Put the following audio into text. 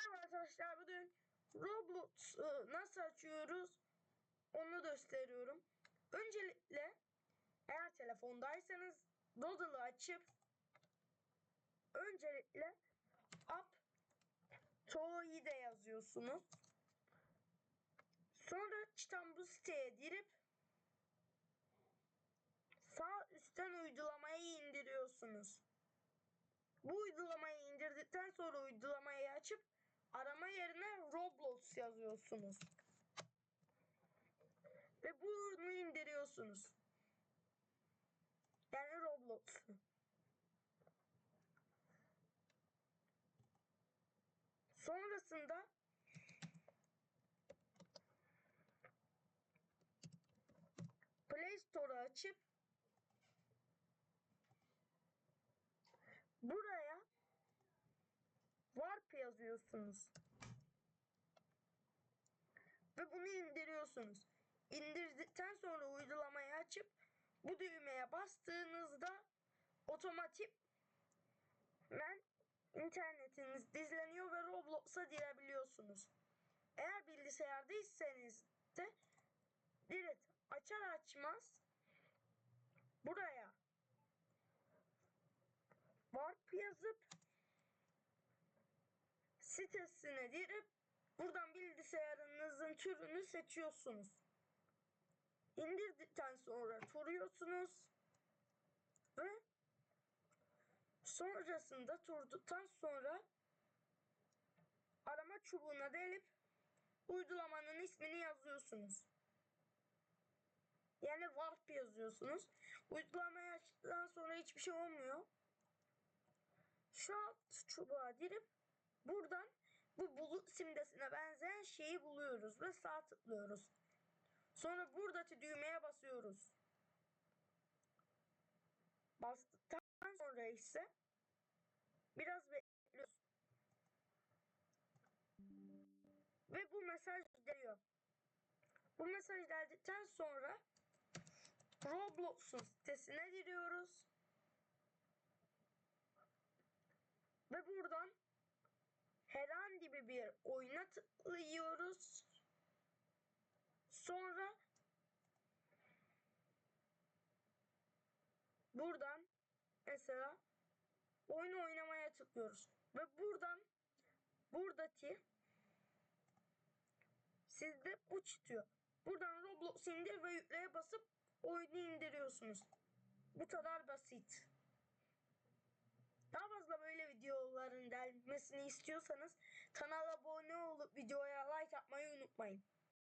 Merhaba arkadaşlar bugün Roblox e, nasıl açıyoruz onu gösteriyorum. Öncelikle eğer telefondaysanız Doodle'ı açıp öncelikle app Toi'de yazıyorsunuz. Sonra çıkan bu siteye girip sağ üstten uygulamayı indiriyorsunuz. Bu uygulamayı indirdikten sonra uygulamayı açıp arama yerine Roblox yazıyorsunuz. Ve bunu indiriyorsunuz. Yani Roblox'u. Sonrasında Play Store'u açıp buraya Warp yazıyorsunuz. Ve bunu indiriyorsunuz. İndirdikten sonra uygulamayı açıp bu düğmeye bastığınızda otomatik ben internetiniz dizleniyor ve Roblox'a girebiliyorsunuz. Eğer bilgisayardaysanız de direkt açar açmaz buraya warp yazıp sitesine girip buradan bilgisayarınızın türünü seçiyorsunuz. İndirdikten sonra turuyorsunuz ve sonrasında turduktan sonra arama çubuğuna delip uygulamanın ismini yazıyorsunuz. Yani warp yazıyorsunuz. Uygulamayı açtıktan sonra hiçbir şey olmuyor. Şu alt çubuğa girip buradan bu bulut simgesine benzeyen şeyi buluyoruz ve sağ tıklıyoruz. Sonra buradaki düğmeye basıyoruz. Bastıktan sonra ise biraz bekliyoruz. Ve bu mesaj geliyor. Bu mesaj geldikten sonra Roblox'un sitesine giriyoruz. Ve buradan bir oyuna tıklıyoruz. Sonra buradan mesela oyun oynamaya tıklıyoruz. Ve buradan buradaki sizde bu çıkıyor. Buradan Roblox indir ve yükleye basıp oyunu indiriyorsunuz. Bu kadar basit. Daha fazla böyle videoların gelmesini istiyorsanız kanala abone olup videoya like atmayı unutmayın.